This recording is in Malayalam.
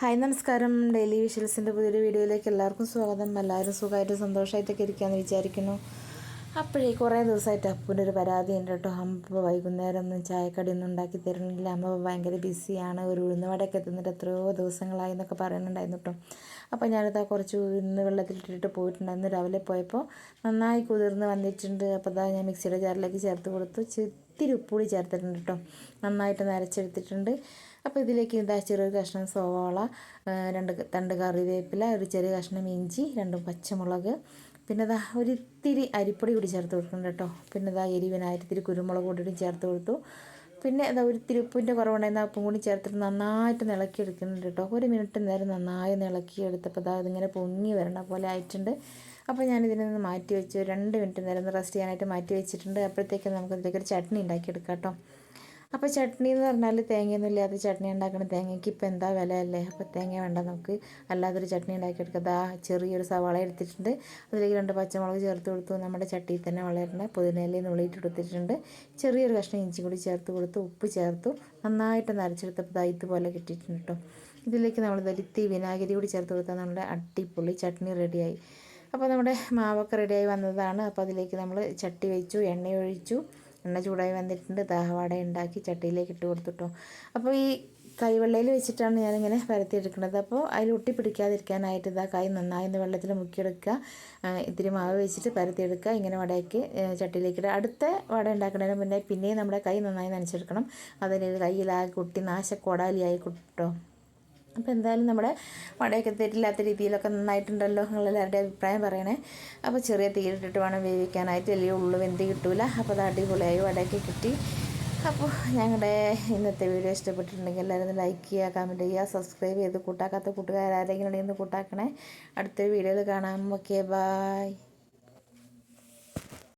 ഹായ് നമസ്കാരം. ഡെയിലി വിഷ്വൽസിന്റെ പുതിയൊരു വീഡിയോയിലേക്ക് എല്ലാവർക്കും സ്വാഗതം. എല്ലാവരും സുഖമായിട്ട് സന്തോഷമായിട്ടൊക്കെ ഇരിക്കാമെന്ന് വിചാരിക്കുന്നു. അപ്പോഴേ കുറേ ദിവസമായിട്ട് അപ്പൂന്റെ ഒരു പരാതി ഉണ്ട് കേട്ടോ. അമ്മ വൈകുന്നേരം ഒന്നും ചായക്കടി ഒന്നും ഉണ്ടാക്കി തരുന്നില്ല. അമ്മ ഭയങ്കര ബിസിയാണ്. ഒരു ഉഴുന്നുവടയൊക്കെ തിന്നിട്ട് എത്രയോ ദിവസങ്ങളായി എന്നൊക്കെ പറയുന്നുണ്ടായിരുന്നു കേട്ടോ. അപ്പോൾ ഞാനിതാ കുറച്ച് ഉഴുന്ന് വെള്ളത്തിലിട്ടിട്ട് പോയിട്ടുണ്ടായിരുന്നു രാവിലെ പോയപ്പോൾ. നന്നായി കുതിർന്ന് വന്നിട്ടുണ്ട്. അപ്പോൾ അതാ ഞാൻ മിക്സിയുടെ ജാറിലേക്ക് ചേർത്ത് കൊടുത്തു. ഇത്തിരി ഉപ്പുപൊടി ചേർത്തിട്ടുണ്ട് കേട്ടോ. നന്നായിട്ട് നരച്ചെടുത്തിട്ടുണ്ട്. അപ്പോൾ ഇതിലേക്ക് ഇതാ ചെറിയൊരു കഷ്ണം സവാള രണ്ട് തണ്ട് കറിവേപ്പില ഒരു ചെറിയ കഷ്ണം ഇഞ്ചി രണ്ട് പച്ചമുളക് പിന്നെ ഇതാ ഒരിത്തിരി അരിപ്പൊടി കൂടി ചേർത്ത് കൊടുക്കുന്നുണ്ട് കേട്ടോ. പിന്നെ ഇതാ എരിവിനായിരത്തിരി കുരുമുളക് കൂടി ചേർത്ത് കൊടുത്തു. പിന്നെ ഇതാ ഒരു തിരുപ്പിന്റെ കുറവുണ്ടായിരുന്ന ഉപ്പും കൂടി ചേർത്തിട്ട് നന്നായിട്ട് ഇളക്കി എടുക്കുന്നുണ്ട് കേട്ടോ. ഒരു മിനിറ്റ് നേരം നന്നായി ഇളക്കി എടുത്തപ്പോൾ ഇതാ ഇതിങ്ങനെ പൊങ്ങി വരണ പോലെ ആയിട്ടുണ്ട്. അപ്പോൾ ഞാനിതിൽ നിന്ന് മാറ്റി വെച്ചു രണ്ട് മിനിറ്റ് നേരം റെസ്റ്റ് ചെയ്യാനായിട്ട് മാറ്റി വെച്ചിട്ടുണ്ട്. അപ്പോഴത്തേക്കും നമുക്ക് ഇതിലേക്ക് ഒരു ചട്നി ഉണ്ടാക്കിയെടുക്കാം കേട്ടോ. അപ്പോൾ ചട്നി എന്ന് പറഞ്ഞാൽ തേങ്ങയൊന്നും ഇല്ലാത്ത ചട്നി ഉണ്ടാക്കണം തേങ്ങയ്ക്ക് ഇപ്പോൾ എന്താ വില അല്ലേ? അപ്പോൾ തേങ്ങ വേണ്ട നമുക്ക് അല്ലാതൊരു ചട്നി ഉണ്ടാക്കിയെടുക്കാം. ദാ ചെറിയൊരു സവാള എടുത്തിട്ടുണ്ട്. അതിലേക്ക് രണ്ട് പച്ചമുളക് ചേർത്ത് കൊടുത്തു. നമ്മുടെ ചട്ടിയിൽ തന്നെ വളരുന്ന പുതിനയിലയിൽ നുള്ളിയിട്ട് കൊടുത്തിട്ടുണ്ട് ചെറിയൊരു കഷ്ണം ഇഞ്ചി കൂടി ചേർത്ത് കൊടുത്തു. ഉപ്പ് ചേർത്തു. നന്നായിട്ട് നരച്ചെടുത്തപ്പോൾ ഇതുപോലെ കിട്ടിയിട്ടുണ്ട് കേട്ടോ ഇതിലേക്ക് നമ്മൾ ദരിത്തി വിനാഗിരി കൂടി ചേർത്ത് കൊടുത്താൽ നമ്മുടെ അടിപൊളി ചട്നി റെഡിയായി. അപ്പോൾ നമ്മുടെ മാവൊക്കെ റെഡിയായി വന്നതാണ്. അപ്പോൾ അതിലേക്ക് നമ്മൾ ചട്ടി വെച്ചു എണ്ണ ഒഴിച്ചു. എണ്ണ ചൂടായി വന്നിട്ടുണ്ട്. ദാഹവാട ഉണ്ടാക്കി ചട്ടിയിലേക്ക് ഇട്ട് കൊടുത്തിട്ടോ. അപ്പോൾ ഈ കൈവെള്ളയിൽ വെച്ചിട്ടാണ് ഞാനിങ്ങനെ പരത്തിയെടുക്കുന്നത്. അപ്പോൾ അതിൽ ഒട്ടിപ്പിടിക്കാതിരിക്കാനായിട്ട് ഇതാ കൈ നന്നായി ഒന്ന് വെള്ളത്തിൽ മുക്കിയെടുക്കുക. ഇത്തിരി മാവ് വെച്ചിട്ട് പരത്തിയെടുക്കുക. ഇങ്ങനെ വടയ്ക്ക് ചട്ടിയിലേക്ക് ഇടുക. അടുത്ത വട ഉണ്ടാക്കുന്നതിന് മുന്നേ പിന്നെയും നമ്മുടെ കൈ നന്നായി നനച്ചെടുക്കണം. അതിന് കയ്യിലാകെ കുട്ടി നാശക്കോടാലിയായി കുട്ടോ. അപ്പോൾ എന്തായാലും നമ്മുടെ വടയൊക്കെ തെറ്റില്ലാത്ത രീതിയിലൊക്കെ നന്നായിട്ടുണ്ടല്ലോ നിങ്ങളെല്ലാവരുടെ അഭിപ്രായം പറയണേ. അപ്പോൾ ചെറിയ തീരിട്ടിട്ട് വേണം വേവിക്കാനായിട്ട് വലിയ ഉള്ളു വെന്ത് കിട്ടൂല. അപ്പോൾ അത് അടിപൊളിയായി വടയൊക്കെ കിട്ടി. അപ്പോൾ ഞങ്ങളുടെ ഇന്നത്തെ വീഡിയോ ഇഷ്ടപ്പെട്ടിട്ടുണ്ടെങ്കിൽ എല്ലാവരും ലൈക്ക് ചെയ്യുക കമന്റ് ചെയ്യുക സബ്സ്ക്രൈബ് ചെയ്ത് കൂട്ടാക്കാത്ത കൂട്ടുകാരാരെങ്കിലും ഉണ്ടെങ്കിൽ കൂട്ടാക്കണേ. അടുത്ത വീഡിയോയിൽ കാണാം. Okay bye